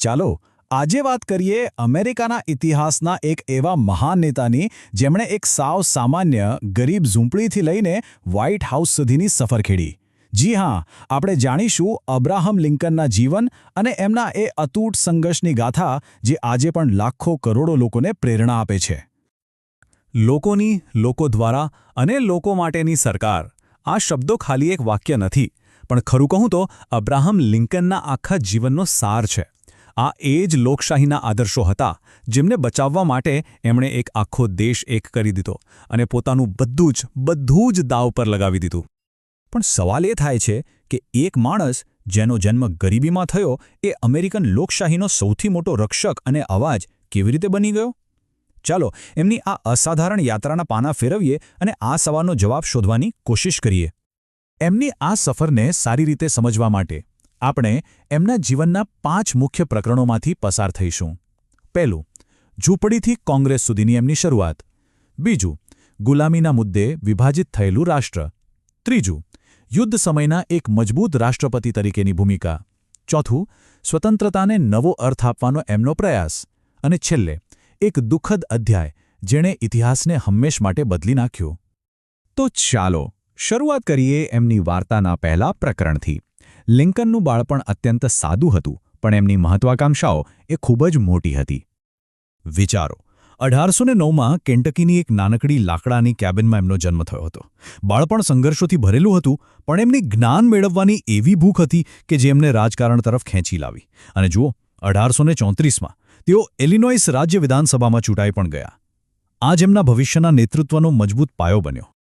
ચાલો, આજે વાત કરીએ અમેરિકાના ઇતિહાસના એક એવા મહાન નેતાની, જેમણે એક સાવ સામાન્ય, ગરીબ ઝૂંપડીથી લઈને વ્હાઇટ હાઉસ સુધીની સફર ખેડી. જી હા, આપણે જાણીશું અબ્રાહમ લિંકનના જીવન અને એમના એ અતૂટ સંઘર્ષની ગાથા, જે આજે પણ લાખો કરોડો લોકોને પ્રેરણા આપે છે. લોકોની, લોકો દ્વારા અને લોકો માટેની સરકાર. આ શબ્દો ખાલી એક વાક્ય નથી, પણ ખરું કહું તો અબ્રાહમ લિંકનના આખા જીવનનો સાર છે. આ એ જ લોકશાહીના આદર્શો હતા જેમને બચાવવા માટે એમણે એક આખો દેશ એક કરી દીધો અને પોતાનું બધું જ બધું જ દાવ પર લગાવી દીધું. પણ સવાલ એ થાય છે કે એક માણસ જેનો જન્મ ગરીબીમાં થયો એ અમેરિકન લોકશાહીનો સૌથી મોટો રક્ષક અને અવાજ કેવી રીતે બની ગયો? ચાલો એમની આ અસાધારણ યાત્રાના પાના ફેરવીએ અને આ સવાલનો જવાબ શોધવાની કોશિશ કરીએ. એમની આ સફરને સારી રીતે સમજવા માટે આપણે એમના જીવનના પાંચ મુખ્ય પ્રકરણોમાંથી પસાર થઈશું. પહેલું, ઝૂંપડીથી કોંગ્રેસ સુધીની એમની શરૂઆત. બીજું, ગુલામીના મુદ્દે વિભાજિત થયેલું રાષ્ટ્ર. ત્રીજું, યુદ્ધ સમયના એક મજબૂત રાષ્ટ્રપતિ તરીકેની ભૂમિકા. ચોથું, સ્વતંત્રતાને નવો અર્થ આપવાનો એમનો પ્રયાસ. અને છેલ્લે, એક દુઃખદ અધ્યાય, જેણે ઇતિહાસને હંમેશ માટે બદલી નાખ્યો. તો ચાલો, શરૂઆત કરીએ એમની વાર્તાના પહેલા પ્રકરણથી. લિંકનનું બાળપણ અત્યંત સાદું હતું, પણ એમની મહત્વાકાંક્ષાઓ એ ખૂબ જ મોટી હતી. વિચારો અઢારસો ને નવમાં કેન્ટકીની એક નાનકડી લાકડાની કેબિનમાં એમનો જન્મ થયો હતો. બાળપણ સંઘર્ષોથી ભરેલું હતું, પણ એમની જ્ઞાન મેળવવાની એવી ભૂખ હતી કે જે એમને રાજકારણ તરફ ખેંચી લાવી. અને જુઓ અઢારસો ને ચોત્રીસમાં તેઓ એલિનોઇસ રાજ્ય વિધાનસભામાં ચૂંટાઈ પણ ગયા. આ જેમના ભવિષ્યના નેતૃત્વનો મજબૂત પાયો બન્યો.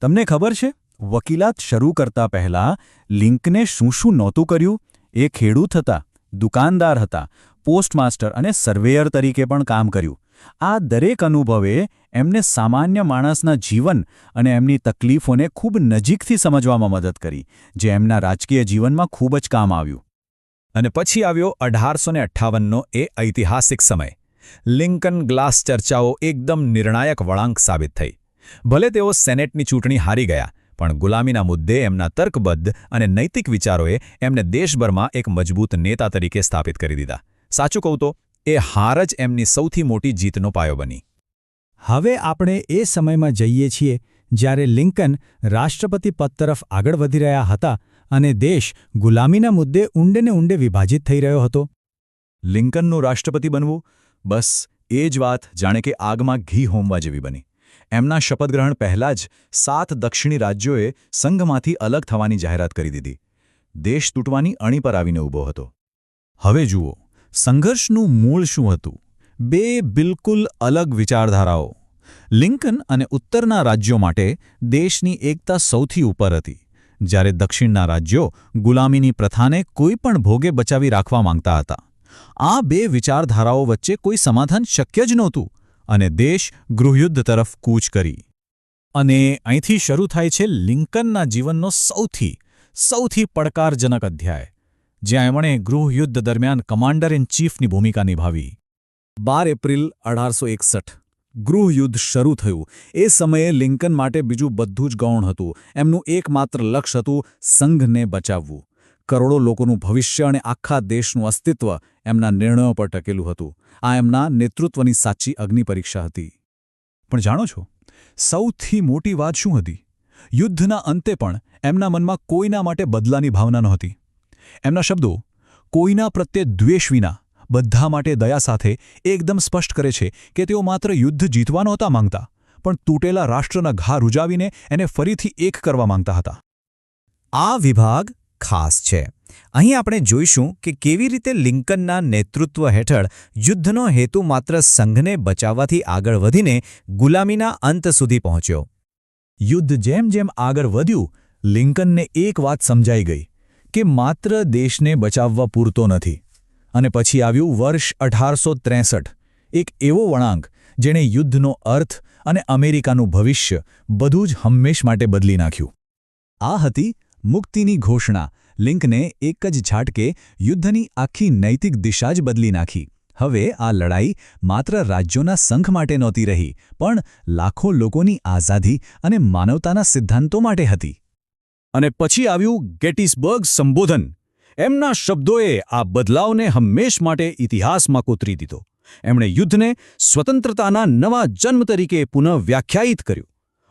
તમને ખબર છે? વકીલાત શરૂ કરતા પહેલા લિંકને શું શું નહોતું કર્યું? એ ખેડૂત હતા, દુકાનદાર હતા, પોસ્ટમાસ્ટર અને સર્વેયર તરીકે પણ કામ કર્યું. આ દરેક અનુભવે એમને સામાન્ય માણસના જીવન અને એમની તકલીફોને ખૂબ નજીકથી સમજવામાં મદદ કરી, જે એમના રાજકીય જીવનમાં ખૂબ જ કામ આવ્યું. અને પછી આવ્યો અઢારસો ને અઠ્ઠાવનનો એ ઐતિહાસિક સમય. લિંકન ગ્લાસ ચર્ચાઓ એકદમ નિર્ણાયક વળાંક સાબિત થઈ. ભલે તેઓ સેનેટની ચૂંટણી હારી ગયા પણ ગુલામીના મુદ્દે એમના તર્કબદ્ધ અને નૈતિક વિચારોએ એમને દેશભરમાં એક મજબૂત નેતા તરીકે સ્થાપિત કરી દીધા. સાચું કહું તો, એ હાર જ એમની સૌથી મોટી જીતનો પાયો બની. હવે આપણે એ સમયમાં જઈએ છીએ જ્યારે લિંકન રાષ્ટ્રપતિ પદ તરફ આગળ વધી રહ્યા હતા અને દેશ ગુલામીના મુદ્દે ઊંડેને ઊંડે વિભાજિત થઈ રહ્યો હતો. લિંકનનું રાષ્ટ્રપતિ બનવું? બસ, એ જ વાત જાણે કે આગમાં ઘી હોમવા જેવી બની. એમના શપથગ્રહણ પહેલાં જ સાત દક્ષિણી રાજ્યોએ સંઘમાંથી અલગ થવાની જાહેરાત કરી દીધી. દેશ તૂટવાની અણી પર આવીને ઊભો હતો. હવે જુઓ, સંઘર્ષનું મૂળ શું હતું? બે બિલકુલ અલગ વિચારધારાઓ. લિંકન અને ઉત્તરના રાજ્યો માટે દેશની એકતા સૌથી ઉપર હતી. જ્યારે દક્ષિણના રાજ્યો ગુલામીની પ્રથાને કોઈ પણ ભોગે બચાવી રાખવા માંગતા હતા. આ બે વિચારધારાઓ વચ્ચે કોઈ સમાધાન શક્ય જ નહોતું. અને દેશ ગૃહયુદ્ધ તરફ કૂચ કરી. અને અહીંથી શરૂ થાય છે લિંકનના જીવનનો સૌથી સૌથી પડકારજનક અધ્યાય, જ્યાં એમણે ગૃહયુદ્ધ દરમિયાન કમાન્ડર ઇન ચીફની ભૂમિકા નિભાવી. બાર એપ્રિલ અઢારસો એકસઠ, ગૃહયુદ્ધ શરૂ થયું. એ સમયે લિંકન માટે બીજું બધું જ ગૌણ હતું. એમનું એકમાત્ર લક્ષ્ય હતું સંઘને બચાવવું. કરોડો લોકોનું ભવિષ્ય અને આખા દેશનું અસ્તિત્વ એમના નિર્ણયો પર ટકેલું હતું. આ એમના નેતૃત્વની સાચી અગ્નિપરીક્ષા હતી. પણ જાણો છો, સૌથી મોટી વાત શું હતી? યુદ્ધના અંતે પણ એમના મનમાં કોઈના માટે બદલાની ભાવના નહોતી. એમના શબ્દો, કોઈના પ્રત્યે દ્વેષ વિના, બધા માટે દયા સાથે એકદમ સ્પષ્ટ કરે છે કે તેઓ માત્ર યુદ્ધ જીતવા નહોતા માંગતા, પણ તૂટેલા રાષ્ટ્રના ઘા રૂજાવીને એને ફરીથી એક કરવા માંગતા હતા. આ વિભાગ ખાસ છે. અહીં આપણે જોઈશું કે કેવી રીતે લિંકનના નેતૃત્વ હેઠળ યુદ્ધનો હેતુ માત્ર સંઘને બચાવવાથી આગળ વધીને ગુલામીના અંત સુધી પહોંચ્યો. યુદ્ધ જેમ જેમ આગળ વધ્યું, લિંકનને એક વાત સમજાઈ ગઈ કે માત્ર દેશને બચાવવા પૂરતો નથી. અને પછી આવ્યું વર્ષ અઢારસો એક એવો વળાંક જેણે યુદ્ધનો અર્થ અને અમેરિકાનું ભવિષ્ય બધું જ હંમેશ માટે બદલી નાખ્યું. આ હતી મુક્તિની ઘોષણા, લિંકને એક જ ઝાટકે યુદ્ધની આખી નૈતિક દિશા જ બદલી નાખી. હવે આ લડાઈ માત્ર રાજ્યોના સંઘ માટે નહોતી રહી, પણ લાખો લોકોની આઝાદી અને માનવતાના સિદ્ધાંતો માટે હતી. અને પછી આવ્યું ગેટિસબર્ગ સંબોધન. એમના શબ્દોએ આ બદલાવને હંમેશ માટે ઇતિહાસમાં કોતરી દીધો. એમણે યુદ્ધને સ્વતંત્રતાના નવા જન્મ તરીકે પુનઃ વ્યાખ્યાયિત કર્યું.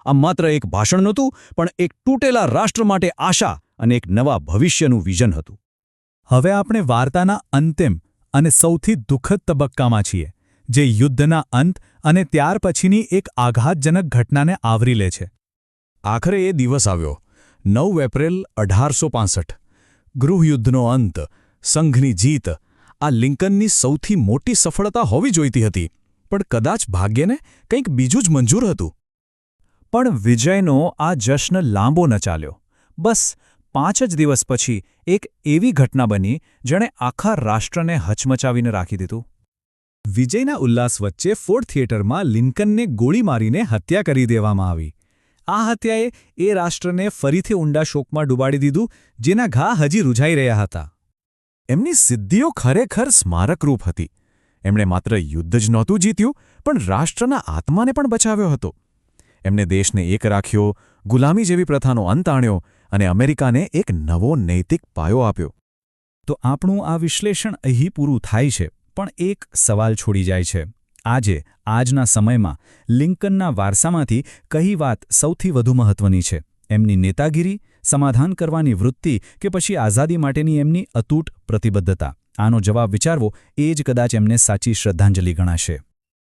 આ માત્ર એક ભાષણ નહોતું, પણ એક તૂટેલા રાષ્ટ્ર માટે આશા અને એક નવા ભવિષ્યનું વિઝન હતું. હવે આપણે વાર્તાના અંતિમ અને સૌથી દુઃખદ તબક્કામાં છીએ, જે યુદ્ધના અંત અને ત્યાર પછીની એક આઘાતજનક ઘટનાને આવરી લે છે. આખરે એ દિવસ આવ્યો, નવ એપ્રિલ અઢારસો ગૃહયુદ્ધનો અંત, સંઘની જીત, આ લિંકનની સૌથી મોટી સફળતા હોવી જોઈતી હતી, પણ કદાચ ભાગ્યને કંઈક બીજું જ મંજૂર હતું. પણ વિજયનો આ જશ્ન લાંબો ન ચાલ્યો. બસ પાંચ જ દિવસ પછી એક એવી ઘટના બની જેણે આખા રાષ્ટ્રને હચમચાવીને રાખી દીધું. વિજયના ઉલ્લાસ વચ્ચે ફોર્ડ થિયેટરમાં લિંકનને ગોળી મારીને હત્યા કરી દેવામાં આવી. આ હત્યાએ એ રાષ્ટ્રને ફરીથી ઊંડા શોકમાં ડૂબાડી દીધું, જેના ઘા હજી રૂઝાઈ રહ્યા હતા. એમની સિદ્ધિઓ ખરેખર સ્મારકરૂપ હતી. એમણે માત્ર યુદ્ધ જ નહોતું જીત્યું, પણ રાષ્ટ્રના આત્માને પણ બચાવ્યો હતો. એમને દેશને એક રાખ્યો, ગુલામી જેવી પ્રથાનો અંત આણ્યો અને અમેરિકાને એક નવો નૈતિક પાયો આપ્યો. તો આપણું આ વિશ્લેષણ અહીં પૂરું થાય છે, પણ એક સવાલ છોડી જાય છે. આજે, આજના સમયમાં, લિંકનના વારસામાંથી કઈ વાત સૌથી વધુ મહત્વની છે? એમની નેતાગીરી, સમાધાન કરવાની વૃત્તિ કે પછી આઝાદી માટેની એમની અતૂટ પ્રતિબદ્ધતા? આનો જવાબ વિચારવો એ જ કદાચ એમને સાચી શ્રદ્ધાંજલિ ગણાશે.